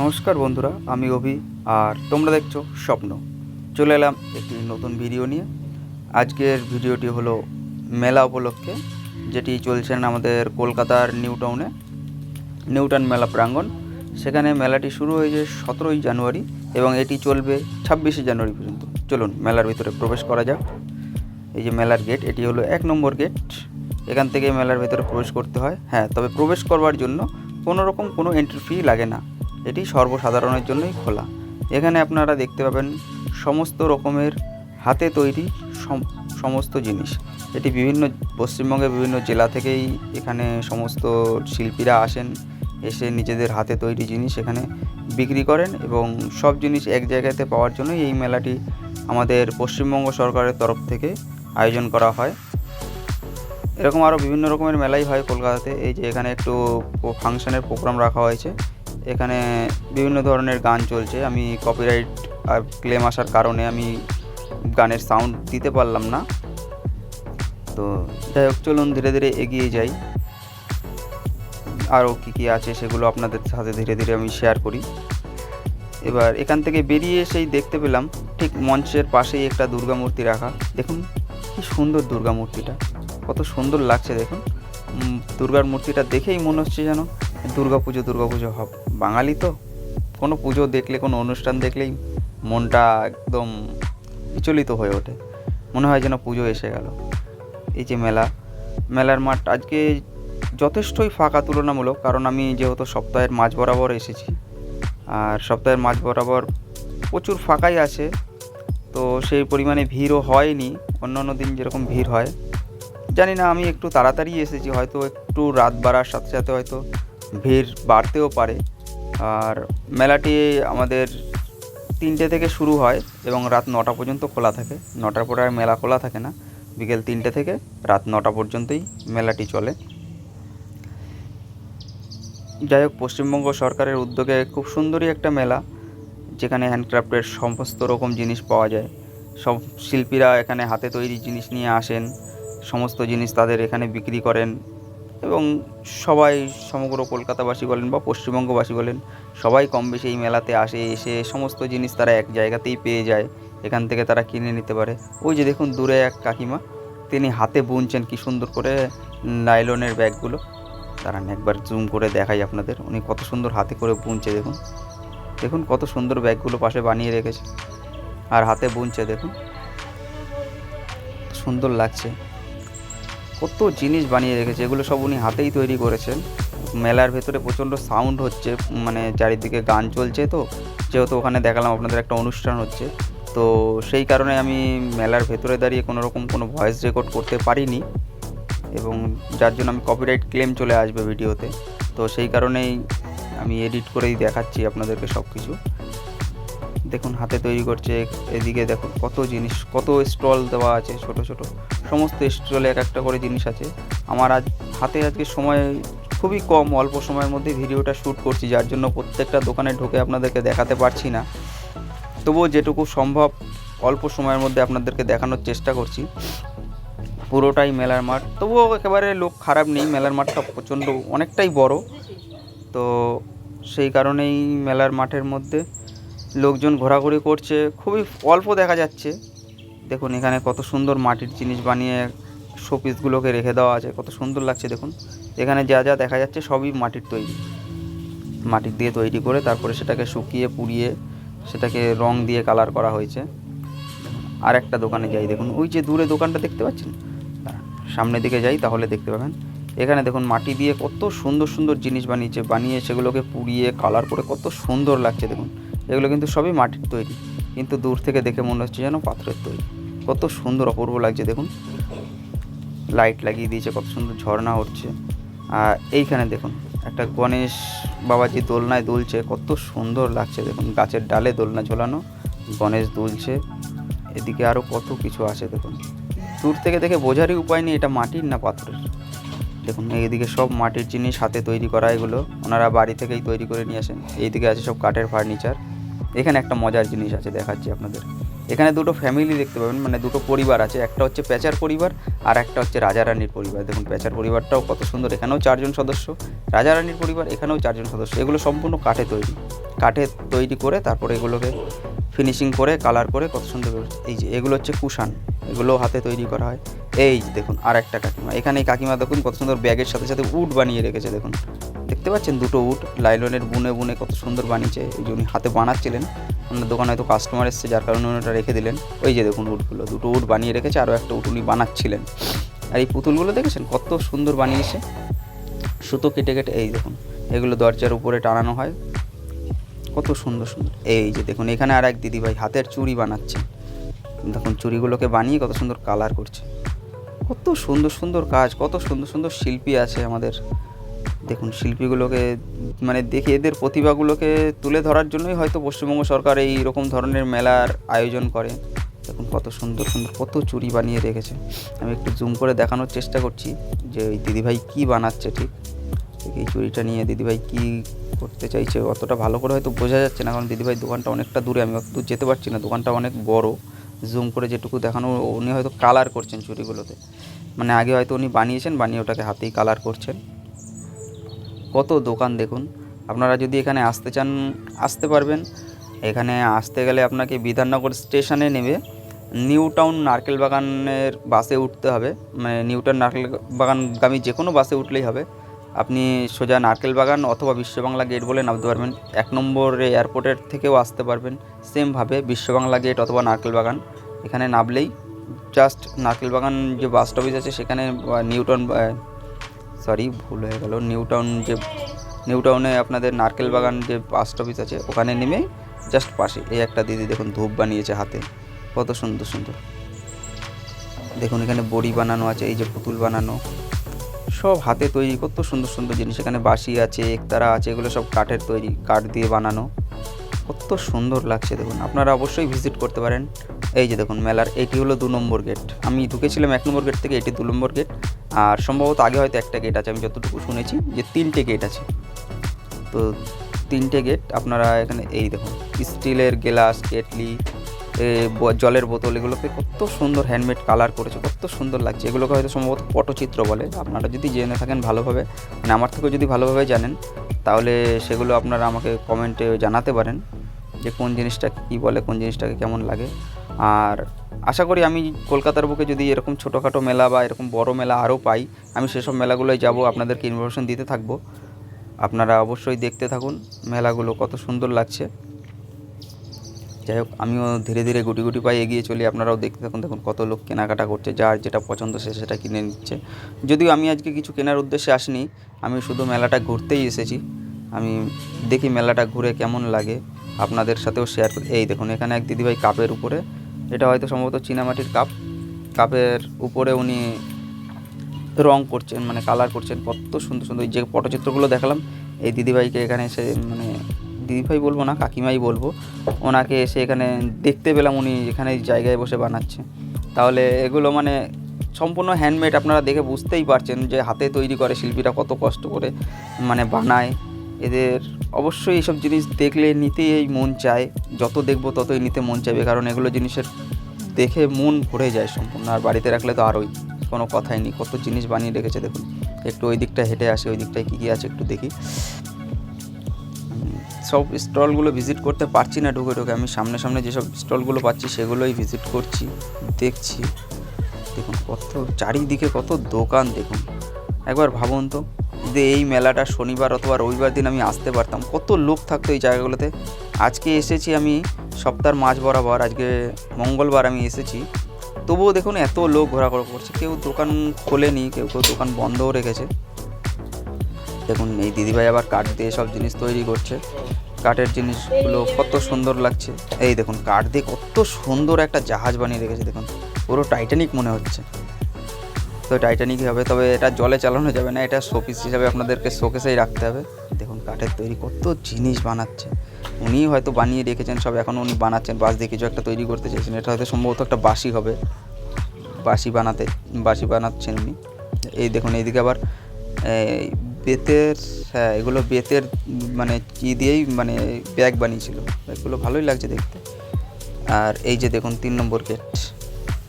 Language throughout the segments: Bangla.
নমস্কার বন্ধুরা, আমি অভি, আর তোমরা দেখছ স্বপ্ন। চলে এলাম একটি নতুন ভিডিও নিয়ে। আজকের ভিডিওটি হলো মেলা উপলক্ষে, যেটি চলছেন আমাদের কলকাতার নিউ টাউনে নিউটাউন মেলা প্রাঙ্গণ। সেখানে মেলাটি শুরু হয়েছে সতেরোই জানুয়ারি এবং এটি চলবে ছাব্বিশে জানুয়ারি পর্যন্ত। চলুন, মেলার ভিতরে প্রবেশ করা যাক। এই যে মেলার গেট, এটি হলো এক নম্বর গেট। এখান থেকে মেলার ভেতরে প্রবেশ করতে হয়। হ্যাঁ তবে প্রবেশ করবার জন্য কোনো রকম কোনো এন্ট্রি ফি লাগে না। এটি সর্বসাধারণের জন্যই খোলা। এখানে আপনারা দেখতে পাবেন সমস্ত রকমের হাতে তৈরি সম- সমস্ত জিনিস। এটি বিভিন্ন পশ্চিমবঙ্গের বিভিন্ন জেলা থেকেই এখানে সমস্ত শিল্পীরা আসেন, এসে নিজেদের হাতে তৈরি জিনিস এখানে বিক্রি করেন এবং সব জিনিস এক জায়গাতে পাওয়ার জন্যই এই মেলাটি আমাদের পশ্চিমবঙ্গ সরকারের তরফ থেকে আয়োজন করা হয়। এরকম আরও বিভিন্ন রকমের মেলাই হয় কলকাতাতে। এই যে এখানে একটু ফাংশনের প্রোগ্রাম রাখা হয়েছে। এখানে বিভিন্ন ধরনের গান চলছে। আমি কপিরাইট আর ক্লেম আসার কারণে আমি গানের সাউন্ড দিতে পারলাম না। তো যাই হোক, চলুন ধীরে ধীরে এগিয়ে যাই। আরও কী কী আছে সেগুলো আপনাদের সাথে ধীরে ধীরে আমি শেয়ার করি। এবার এখান থেকে বেরিয়ে এসেই দেখতে পেলাম, ঠিক মঞ্চের পাশেই একটা দুর্গা মূর্তি রাখা। দেখুন, কি সুন্দর দুর্গা মূর্তিটা। কত সুন্দর লাগছে, দেখুন। দুর্গার মূর্তিটা দেখেই মনে হচ্ছে যেন দুর্গা পুজো দুর্গা পুজো হব। বাঙালি তো, কোনো পুজো দেখলে, কোনো অনুষ্ঠান দেখলেই মনটা একদম বিচলিত হয়ে ওঠে। মনে হয় যেন পুজো এসে গেল। এই যে মেলা, মেলার মাঠ আজকে যথেষ্টই ফাঁকা, তুলনামূলক, কারণ আমি যেহেতু সপ্তাহের মাঝ বরাবর এসেছি। আর সপ্তাহের মাঝ বরাবর প্রচুর ফাঁকাই আছে, তো সেই পরিমাণে ভিড়ও হয়নি। অন্য অন্য দিন যেরকম ভিড় হয়। জানি না, আমি একটু তাড়াতাড়ি এসেছি, হয়তো একটু রাত বাড়ার সাথে সাথে হয়তো ভিড় বাড়তেও পারে। আর মেলাটি আমাদের তিনটে থেকে শুরু হয় এবং রাত নটা পর্যন্ত খোলা থাকে। নটার পরে আর মেলা খোলা থাকে না। বিকেল তিনটে থেকে রাত নটা পর্যন্তই মেলাটি চলে। যাই হোক, পশ্চিমবঙ্গ সরকারের উদ্যোগে খুব সুন্দরই একটা মেলা, যেখানে হ্যান্ডক্রাফটের সমস্ত রকম জিনিস পাওয়া যায়। সব শিল্পীরা এখানে হাতে তৈরি জিনিস নিয়ে আসেন। সমস্ত জিনিস তাদের এখানে বিক্রি করেন। এবং সবাই সমগ্র কলকাতাবাসী বলেন বা পশ্চিমবঙ্গবাসী বলেন, সবাই কম বেশি এই মেলাতে আসে, এসে সমস্ত জিনিস তারা এক জায়গাতেই পেয়ে যায়, এখান থেকে তারা কিনে নিতে পারে। ওই যে দেখুন দূরে এক কাকিমা, তিনি হাতে বুনছেন কি সুন্দর করে নাইলনের ব্যাগগুলো। দাঁড়ান একবার জুম করে দেখাই আপনাদের, উনি কত সুন্দর হাতে করে বুনছে দেখুন। দেখুন কত সুন্দর ব্যাগগুলো পাশে বানিয়ে রেখেছে। আর হাতে বুনছে দেখুন। সুন্দর লাগছে। কত জিনিস বানিয়ে রেখেছে, এগুলো সব উনি হাতেই তৈরি করেছেন। মেলার ভেতরে প্রচণ্ড সাউন্ড হচ্ছে মানে চারিদিকে গান চলছে তো, যেহেতু ওখানে দেখালাম আপনাদের একটা অনুষ্ঠান হচ্ছে। তো সেই কারণে আমি মেলার ভেতরে দাঁড়িয়ে কোনো রকম কোনো ভয়েস রেকর্ড করতে পারিনি। এবং যার জন্য আমি কপিরাইট ক্লেম চলে আসবে ভিডিওতে তো। সেই কারণেই আমি এডিট করেই দেখাচ্ছি আপনাদেরকে সব কিছু দেখুন, হাতে তৈরি করছে, এদিকে দেখুন কত জিনিস, কত স্টল দেওয়া আছে ছোট ছোট। সমস্ত স্টলে এক একটা করে জিনিস আছে। আমার আজ, হাতে আজকে সময় খুবই কম, অল্প সময়ের মধ্যে ভিডিওটা শ্যুট করছি, যার জন্য প্রত্যেকটা দোকানে ঢুকে আপনাদেরকে দেখাতে পারছি না। তবুও যেটুকু সম্ভব, অল্প সময়ের মধ্যে আপনাদেরকে দেখানোর চেষ্টা করছি। পুরোটাই মেলার মাঠ। তবুও একেবারে লোক খারাপ নেই, মেলার মাঠটা প্রচণ্ড, অনেকটাই বড়। তো সেই কারণেই মেলার মাঠের মধ্যে লোকজন ঘোরাঘুরি করছে, খুবই অল্প দেখা যাচ্ছে। দেখুন, এখানে কত সুন্দর মাটির জিনিস বানিয়ে শোপিসগুলোকে রেখে দেওয়া আছে, কত সুন্দর লাগছে, দেখুন। এখানে যা যা দেখা যাচ্ছে সবই মাটির তৈরি। মাটির দিয়ে তৈরি করে তারপরে সেটাকে শুকিয়ে, পুড়িয়ে, সেটাকে রং দিয়ে কালার করা হয়েছে। আর একটা দোকানে যাই, দেখুন, ওই যে দূরে দোকানটা দেখতে পাচ্ছেন? সামনের দিকে যাই, তাহলে দেখতে পাবেন। এখানে দেখুন, মাটি দিয়ে কত সুন্দর সুন্দর জিনিস বানিয়েছে, বানিয়ে সেগুলোকে পুড়িয়ে কালার করে কত সুন্দর লাগছে, দেখুন। এগুলো কিন্তু সবই মাটির তৈরি। কিন্তু দূর থেকে দেখে মনে হচ্ছে যেন পাথরের তৈরি। কত সুন্দর অপূর্ব লাগছে দেখুন। লাইট লাগিয়ে দিয়েছে, কত সুন্দর ঝর্ণা উঠছে আর এইখানে দেখুন, একটা গণেশ বাবাজি দোলনায় দুলছে, কত সুন্দর লাগছে দেখুন। গাছের ডালে দোলনা ঝোলানো, গণেশ দুলছে। এদিকে আরও কত কিছু আছে দেখুন। দূর থেকে দেখে বোঝারই উপায় নেই, এটা মাটির না পাথরের। দেখুন, এইদিকে সব মাটির জিনিস হাতে তৈরি করা এগুলো। ওনারা বাড়ি থেকেই তৈরি করে নিয়ে আসেন। এইদিকে আছে সব কাঠের ফার্নিচার। এখানে একটা মজার জিনিস আছে, দেখাচ্ছি আপনাদের। এখানে দুটো ফ্যামিলি দেখতে পাবেন মানে দুটো পরিবার আছে, একটা হচ্ছে পেঁচার পরিবার আর একটা হচ্ছে রাজা রানীর পরিবার। দেখুন, পেঁচার পরিবারটাও কত সুন্দর, এখানেও চারজন সদস্য। রাজা রানীর পরিবার, এখানেও চারজন সদস্য। এগুলো সম্পূর্ণ কাঠে তৈরি। কাঠে তৈরি করে তারপরে এগুলোকে ফিনিশিং করে কালার করে কত সুন্দর এই যে এগুলো হচ্ছে কুশান এগুলো হাতে তৈরি করা হয়। এই যে দেখুন আর একটা কাকিমা, এখানে এই কাকিমা দেখুন কত সুন্দর ব্যাগের সাথে সাথে উড বানিয়ে রেখেছে, দেখুন। দেখতে পাচ্ছেন দুটো উড লাইলনের বুনে বুনে কত সুন্দর বানিয়েছে, এই যে উনি হাতে বানাচ্ছিলেন ওনার দোকানে হয়তো কাস্টমার এসছে, যার কারণে উনি ওটা রেখে দিলেন। ওই যে দেখুন উডগুলো দুটো উড বানিয়ে রেখেছে আরও একটা উড উনি বানাচ্ছিলেন। আর এই পুতুলগুলো দেখেছেন, কত সুন্দর বানিয়েছে। সুতো কেটে কেটে, এই দেখুন, এগুলো দরজার উপরে টানানো হয়। কত সুন্দর সুন্দর। এই যে দেখুন, এখানে আর এক দিদিভাই হাতের চুড়ি বানাচ্ছে। দেখুন, চুড়িগুলোকে বানিয়ে কত সুন্দর কালার করছে। কত সুন্দর সুন্দর কাজ, কত সুন্দর সুন্দর শিল্পী আছে আমাদের। দেখুন, শিল্পীগুলোকে মানে দেখে এদের প্রতিভাগুলোকে তুলে ধরার জন্যই হয়তো পশ্চিমবঙ্গ সরকার এই রকম ধরনের মেলার আয়োজন করে। দেখুন, কত সুন্দর সুন্দর, কত চুড়ি বানিয়ে রেখেছে। আমি একটু জুম করে দেখানোর চেষ্টা করছি যে ওই দিদিভাই কী বানাচ্ছে ঠিক। এই চুরিটা নিয়ে দিদিভাই কী করতে চাইছে? অতটা ভালো করে হয়তো বোঝা যাচ্ছে না, কারণ দিদিভাই দোকানটা অনেকটা দূরে, আমি অত যেতে পারছি না। দোকানটা অনেক বড়। জুম করে যেটুকু দেখানো, উনি হয়তো কালার করছেন চুরিগুলোতে। মানে আগে হয়তো উনি বানিয়েছেন, বানিয়ে ওটাকে হাতেই কালার করছেন। কত দোকান দেখুন। আপনারা যদি এখানে আসতে চান, আসতে পারবেন। এখানে আসতে গেলে আপনাকে বিধাননগর স্টেশনে নেবে নিউ টাউন নারকেল বাগানের বাসে উঠতে হবে। মানে নিউ টাউন নারকেল বাগানগামী যে কোনো বাসে উঠলেই হবে। আপনি সোজা নারকেল বাগান অথবা বিশ্ববাংলা গেট বলে নামতে পারবেন। এক নম্বর এয়ারপোর্টের থেকেও আসতে পারবেন। সেমভাবে বিশ্ববাংলা গেট অথবা নারকেল বাগান। এখানে নামলেই জাস্ট নারকেল বাগান যে বাস স্টপেজ আছে সেখানে আহ, নিউটন সরি ভুল হয়ে গেল। নিউটাউন যে নিউ টাউনে আপনাদের নারকেল বাগান যে বাস স্টপেজ আছে ওখানে নেমে জাস্ট পাশে এই একটা দিদি দেখুন ধূপ বানিয়েছে হাতে। কত সুন্দর সুন্দর। দেখুন এখানে বড়ি বানানো আছে এই যে পুতুল বানানো। সব হাতে তৈরি, কত সুন্দর সুন্দর জিনিস। এখানে বাঁশি আছে, একতারা আছে, এগুলো সব কাঠের তৈরি, কাঠ দিয়ে বানানো। কত সুন্দর লাগছে দেখুন। আপনারা অবশ্যই ভিজিট করতে পারেন। এই যে দেখুন, মেলার, এটি হলো দু নম্বর গেট আমি ঢুকেছিলাম এক নম্বর গেট থেকে, এটি দু নম্বর গেট আর সম্ভবত আগে হয়তো একটা গেট আছে, আমি যতটুকু শুনেছি যে তিনটে গেট আছে। তো তিনটে গেট আপনারা এখানে, এই দেখুন, স্টিলের গ্লাস, কেটলি জলের বোতল, এগুলোকে কত সুন্দর হ্যান্ডমেড কালার করেছে, কত সুন্দর লাগছে। এগুলোকে হয়তো সম্ভবত পটচিত্র বলে। আপনারা যদি জেনে থাকেন ভালোভাবে মানে আমার থেকেও যদি ভালোভাবে জানেন, তাহলে সেগুলো আপনারা আমাকে কমেন্টে জানাতে পারেন যে কোন জিনিসটা কী বলে, কোন জিনিসটাকে কেমন লাগে। আর আশা করি আমি কলকাতার বুকে যদি এরকম ছোটোখাটো মেলা বা এরকম বড় মেলা আরও পাই, আমি সেসব মেলাগুলোয় যাব, আপনাদেরকে ইনফরমেশন দিতে থাকব। আপনারা অবশ্যই দেখতে থাকুন, মেলাগুলো কত সুন্দর লাগছে। যাই হোক, আমিও ধীরে ধীরে গুটি গুটি পায়ে এগিয়ে চলি। আপনারাও দেখতে থাকুন, দেখুন কত লোক কেনাকাটা করছে, যার যেটা পছন্দ সে সেটা কিনে নিচ্ছে। যদিও আমি আজকে কিছু কেনার উদ্দেশ্যে আসিনি, আমি শুধু মেলাটা ঘুরতেই এসেছি। আমি দেখি মেলাটা ঘুরে কেমন লাগে, আপনাদের সাথেও শেয়ার করি। এই দেখুন, এখানে এক দিদিভাই কাপের উপরে, এটা হয়তো সম্ভবত চীনামাটির কাপ। কাপের উপরে উনি রং করছেন মানে কালার করছেন। কত সুন্দর সুন্দর যে পটচিত্রগুলো দেখালাম, এই দিদিভাইকে এখানে এসে মানে দিদিভাই বলব না, কাকিমাই বলব। ওনাকে এসে এখানে দেখতে পেলাম, উনি এখানে জায়গায় বসে বানাচ্ছে। তাহলে এগুলো মানে সম্পূর্ণ হ্যান্ডমেড আপনারা দেখে বুঝতেই পারছেন যে হাতে তৈরি করে শিল্পীরা কত কষ্ট করে মানে বানায়। এদের অবশ্যই এইসব জিনিস দেখলে নিতেই মন চায়। যত দেখব ততই নিতে মন চাইবে, কারণ এগুলো জিনিসের দেখে মন ভরে যায় সম্পূর্ণ। আর বাড়িতে রাখলে তো আরোই, কোনো কথাই নেই। কত জিনিস বানিয়ে রেখেছে দেখুন। একটু ওই দিকটা হেঁটে আসি, ওই দিকটায় কী কী আছে একটু দেখি। সব স্টলগুলো ভিজিট করতে পারছি না ঢুকে ঢুকে। আমি সামনে সামনে যেসব স্টলগুলো পাচ্ছি সেগুলোই ভিজিট করছি, দেখছি। দেখুন কত, চারিদিকে কত দোকান, দেখুন। একবার ভাবুন তো যদি এই মেলাটা শনিবার অথবা রবিবার দিন আমি আসতে পারতাম। কত লোক থাকতো এই জায়গাগুলোতে। আজকে এসেছি আমি সপ্তাহের মাঝ বরাবর, আজকে মঙ্গলবার আমি এসেছি। তবুও দেখুন এত লোক ঘোরাঘোরা করছে। কেউ দোকান খোলেনি, কেউ কেউ দোকান বন্ধও রেখেছে। দেখুন, এই দিদিভাই আবার কাঠ দিয়ে সব জিনিস তৈরি করছে। কাঠের জিনিসগুলো কত সুন্দর লাগছে। এই দেখুন, কাঠ দিয়ে কত সুন্দর একটা জাহাজ বানিয়ে রেখেছে, দেখুন। পুরো টাইটানিক মনে হচ্ছে। তো টাইটানিকই হবে, তবে এটা জলে চালানো যাবে না, এটা শোপিস হিসাবে আপনাদেরকে শোকেসেই রাখতে হবে। দেখুন, কাঠের তৈরি কত জিনিস বানাচ্ছে। উনিই হয়তো বানিয়ে রেখেছেন সব, এখন উনি বানাচ্ছেন। বাস দিয়ে কিছু একটা তৈরি করতে চাইছেন এটা হয়তো সম্ভবত একটা বাসি হবে। বাসি বানাতে বাসি বানাচ্ছেন উনি। এই দেখুন, এইদিকে আবার বেতের হ্যাঁ এগুলো বেতের মানে কি দিয়েই মানে ব্যাগ বানিয়েছিল। এগুলো ভালোই লাগছে দেখতে। আর এই যে দেখুন, তিন নম্বর গেট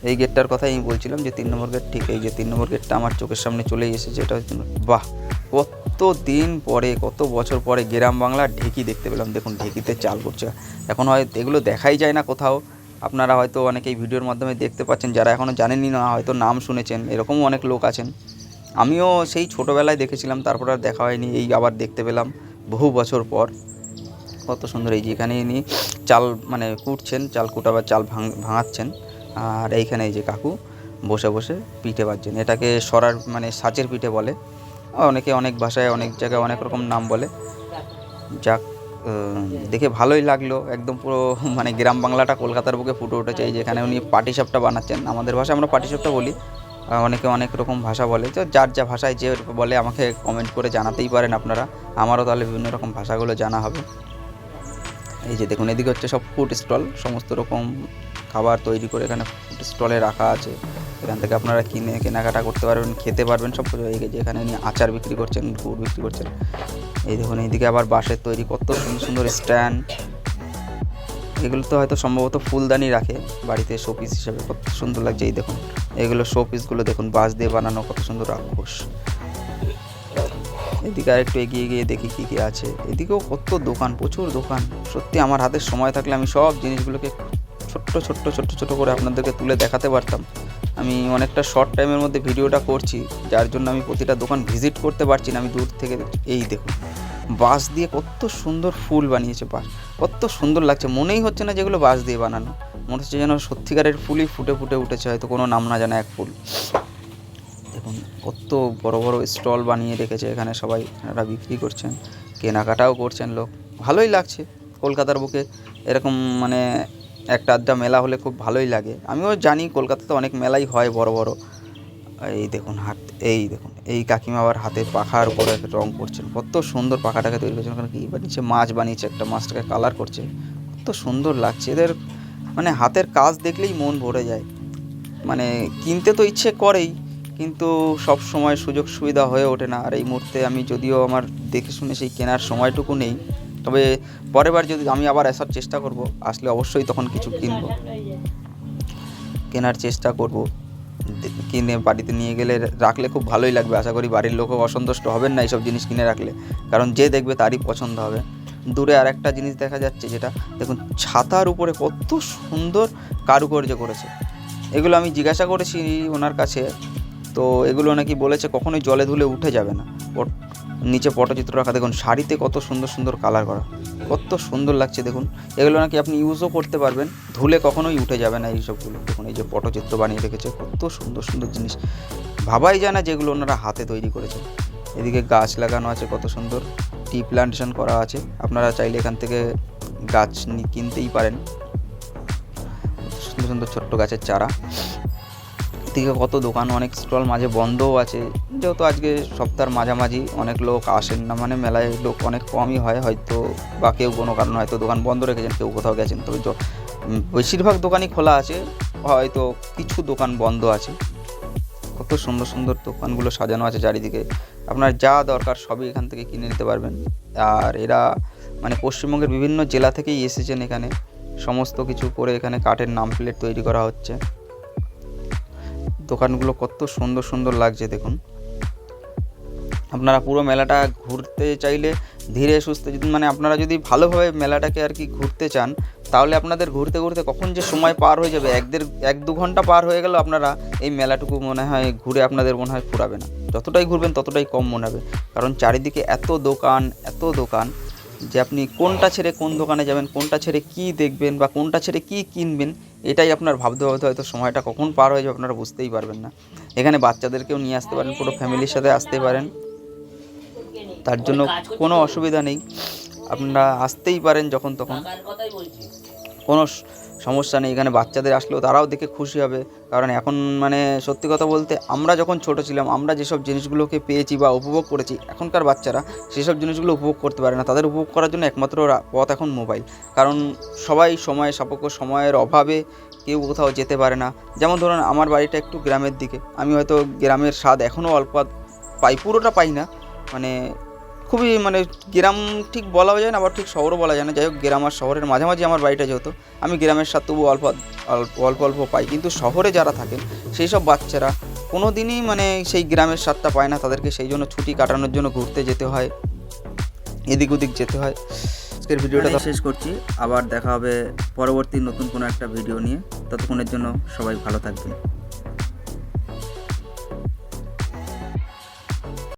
এই গেটটার কথাই আমি বলছিলাম যে, তিন নম্বর গেট ঠিক এই যে, তিন নম্বর গেটটা আমার চোখের সামনে চলেই এসেছে। এটা বাহ! কত দিন পরে, কত বছর পরে গ্রাম বাংলার ঢেকি দেখতে পেলাম। দেখুন, ঢেকিতে চাল করছে এখন হয় এগুলো দেখাই যায় না কোথাও। আপনারা হয়তো অনেকেই ভিডিওর মাধ্যমে দেখতে পাচ্ছেন। যারা এখনও জানেনই না, হয়তো নাম শুনেছেন। এরকমও অনেক লোক আছেন। আমিও সেই ছোটোবেলায় দেখেছিলাম, তারপর আর দেখা হয়নি, এই আবার দেখতে পেলাম বহু বছর পর। কত সুন্দর, এই যে এখানে ইনি চাল মানে কুটছেন, চাল কুটা বা চাল ভাঙ, ভাঙাচ্ছেন। আর এইখানে এই যে কাকু বসে বসে পিঠে বাজছেন। এটাকে সরার মানে সাচের পিঠে বলে। অনেকে অনেক ভাষায়, অনেক জায়গায় অনেক রকম নাম বলে। যাক দেখে ভালোই লাগল। একদম পুরো মানে গ্রাম বাংলাটা কলকাতার বুকে ফুটে উঠেছে। এই যেখানে উনি পাটিসাপটা বানাচ্ছেন। আমাদের ভাষায় আমরা পাটিসাপটা বলি। অনেকে অনেক রকম ভাষা বলে। তো যার যা ভাষায় যে বলে, আমাকে কমেন্ট করে জানাতেই পারেন আপনারা। আমারও তাহলে বিভিন্ন রকম ভাষাগুলো জানা হবে। এই যে দেখুন, এদিকে হচ্ছে সব ফুড স্টল সমস্ত রকম খাবার তৈরি করে এখানে ফুড স্টলে রাখা আছে। এখান থেকে আপনারা কিনে, কেনাকাটা করতে পারবেন, খেতে পারবেন, সব কিছু এই যে এখানে উনি আচার বিক্রি করছেন, গুড় বিক্রি করছেন। এই দেখুন, এইদিকে আবার বাঁশের তৈরি কত সুন্দর সুন্দর স্ট্যান্ড এগুলো তো হয়তো সম্ভবত ফুলদানি রাখে বাড়িতে শোপিস হিসাবে, কত সুন্দর লাগছে। এই দেখুন, এগুলো শোপিসগুলো দেখুন, বাঁশ দিয়ে বানানো কত সুন্দর রাক্ষস। এদিকে আর একটু এগিয়ে গিয়ে দেখি কী কী আছে। এদিকেও কত দোকান, প্রচুর দোকান। সত্যি আমার হাতে সময় থাকলে আমি সব জিনিসগুলোকে ছোট্ট ছোট্ট ছোট্ট, ছোট করে আপনাদেরকে তুলে দেখাতে পারতাম। আমি অনেকটা শর্ট টাইমের মধ্যে ভিডিওটা করছি, যার জন্য আমি প্রতিটা দোকান ভিজিট করতে পারছি না। আমি দূর থেকে এই দেখুন বাঁশ দিয়ে কত সুন্দর ফুল বানিয়েছে বাঁশ। কত সুন্দর লাগছে। মনেই হচ্ছে না যেগুলো বাঁশ দিয়ে বানানো। মনে হচ্ছে যেন সত্যিকারের ফুলই ফুটে ফুটে উঠেছে, হয়তো কোনো নাম না জানা এক ফুল। দেখুন, কত বড় বড় স্টল বানিয়ে রেখেছে এখানে সবাই। এনারা বিক্রি করছেন, কেনাকাটাও করছেন লোক। ভালোই লাগছে কলকাতার বুকে। এরকম মানে একটা আড্ডা মেলা হলে খুব ভালোই লাগে। আমিও জানি কলকাতাতে অনেক মেলাই হয় বড় বড়। এই দেখুন হাত, এই দেখুন, এই কাকিমা আবার হাতে পাখার উপরে একটা রং করছেন। কত সুন্দর পাখাটাকে তৈরি করছেন ওখানে কী? বানিয়েছে মাছ বানিয়েছে, একটা মাছটাকে কালার করছে। কত সুন্দর লাগছে। এদের মানে হাতের কাজ দেখলেই মন ভরে যায়। মানে কিনতে তো ইচ্ছে করেই, কিন্তু সব সময় সুযোগ সুবিধা হয়ে ওঠে না। আর এই মুহূর্তে আমি যদিও আমার দেখে শুনে সেই কেনার সময়টুকু নেই, তবে পরের বার যদি আমি আবার আসার চেষ্টা করব, আসলে অবশ্যই তখন কিছু কিনবো। কেনার চেষ্টা করব। কিনে বাড়িতে নিয়ে গেলে রাখলে খুব ভালোই লাগবে। আশা করি বাড়ির লোকও অসন্তুষ্ট হবেন না এইসব জিনিস কিনে রাখলে। কারণ যে দেখবে তারই পছন্দ হবে। দূরে আর একটা জিনিস দেখা যাচ্ছে যেটা, দেখুন ছাতার উপরে কত সুন্দর কারুকার্য করেছে। এগুলো আমি জিজ্ঞাসা করেছি ওনার কাছে, তো এগুলো নাকি বলেছে কখনোই জলে ধুলে উঠে যাবে না। নিচে পটচিত্র রাখা। দেখুন, শাড়িতে কত সুন্দর সুন্দর কালার করা। কত সুন্দর লাগছে, দেখুন। এগুলো নাকি আপনি ইউজও করতে পারবেন। ধুলে কখনোই উঠে যাবে না এইসবগুলো। দেখুন, এই যে পটচিত্র বানিয়ে রেখেছে, কত সুন্দর সুন্দর জিনিস। ভাবাই যায় না যেগুলো ওনারা হাতে তৈরি করেছে এদিকে গাছ লাগানো আছে, কত সুন্দর। টি প্লান্টেশন করা আছে। আপনারা চাইলে এখান থেকে গাছ কিনতেই পারেন। সুন্দর সুন্দর ছোট্ট গাছের চারা। এদিকে কত দোকান, অনেক স্টল মাঝে বন্ধও আছে। যেহেতু আজকে সপ্তাহের মাঝামাঝি, অনেক লোক আসেন না মানে মেলায় লোক অনেক কমই হয় হয়তো, বা কেউ কোনো কারণে হয়তো দোকান বন্ধ রেখেছেন কেউ কোথাও গেছেন। তবে বেশিরভাগ দোকানই খোলা আছে, হয়তো কিছু দোকান বন্ধ আছে। কত সুন্দর সুন্দর দোকানগুলো সাজানো আছে চারিদিকে। আপনার যা দরকার সবই এখান থেকে কিনে নিতে পারবেন। আর এরা মানে পশ্চিমবঙ্গের বিভিন্ন জেলা থেকেই এসেছেন এখানে। সমস্ত কিছু করে এখানে কাঠের নাম প্লেট তৈরি করা হচ্ছে। দোকানগুলো কত সুন্দর সুন্দর লাগছে, দেখুন। আপনারা পুরো মেলাটা ঘুরতে চাইলে ধীরে সুস্থে যদি মানে আপনারা যদি ভালোভাবে মেলাটাকে আর কি ঘুরতে চান, তাহলে আপনাদের ঘুরতে ঘুরতে কখন যে সময় পার হয়ে যাবে, এক দেড়, এক দু ঘণ্টা পার হয়ে গেল, আপনারা এই মেলাটুকু মনে হয় ঘুরে আপনাদের মনে হয় ফুরাবে না। যতটাই ঘুরবেন, ততটাই কম মনে হবে। কারণ চারিদিকে এত দোকান এত দোকান যে আপনি কোনটা ছেড়ে কোন দোকানে যাবেন, কোনটা ছেড়ে কি দেখবেন বা কোনটা ছেড়ে কি কিনবেন, এটাই আপনার ভাবতে ভাবতে হয়তো সময়টা কখন পার হয়ে যাবে আপনারা বুঝতেই পারবেন না। এখানে বাচ্চাদেরকেও নিয়ে আসতে পারেন, পুরো ফ্যামিলির সাথে আসতে পারেন। তার জন্য কোনো অসুবিধা নেই। আপনারা আসতেই পারেন যখন তখন। কোনো সমস্যা নেই, এখানে বাচ্চাদের আসলেও তারাও দেখে খুশি হবে। কারণ এখন মানে সত্যি কথা বলতে আমরা যখন ছোট ছিলাম, আমরা যেসব জিনিসগুলোকে পেয়েছি বা উপভোগ করেছি, এখনকার বাচ্চারা সেসব জিনিসগুলো উপভোগ করতে পারে না। তাদের উপভোগ করার জন্য একমাত্র পথ এখন মোবাইল। কারণ সবাই সময় সাপেক্ষ, সময়ের অভাবে কেউ কোথাও যেতে পারে না। যেমন ধরুন আমার বাড়িটা একটু গ্রামের দিকে। আমি হয়তো গ্রামের স্বাদ এখনও অল্প, পাই, পুরোটা পাই না। মানে খুবই মানে গ্রাম ঠিক বলা যায় না আবার ঠিক শহরও বলা যায় না। যাই হোক গ্রাম আর শহরের মাঝামাঝি আমার বাড়িটা যেহেতু আমি গ্রামের স্বাদ তবু অল্প অল্প অল্প অল্প পাই। কিন্তু শহরে যারা থাকেন সেই সব বাচ্চারা কোনো দিনই মানে সেই গ্রামের স্বাদটা পায় না তাদেরকে সেই জন্য ছুটি কাটানোর জন্য ঘুরতে যেতে হয় এদিক ওদিক যেতে হয়। আজকের ভিডিওটা শেষ করছি। আবার দেখা হবে পরবর্তী নতুন কোনো একটা ভিডিও নিয়ে। ততক্ষণের জন্য সবাই ভালো থাকবেন।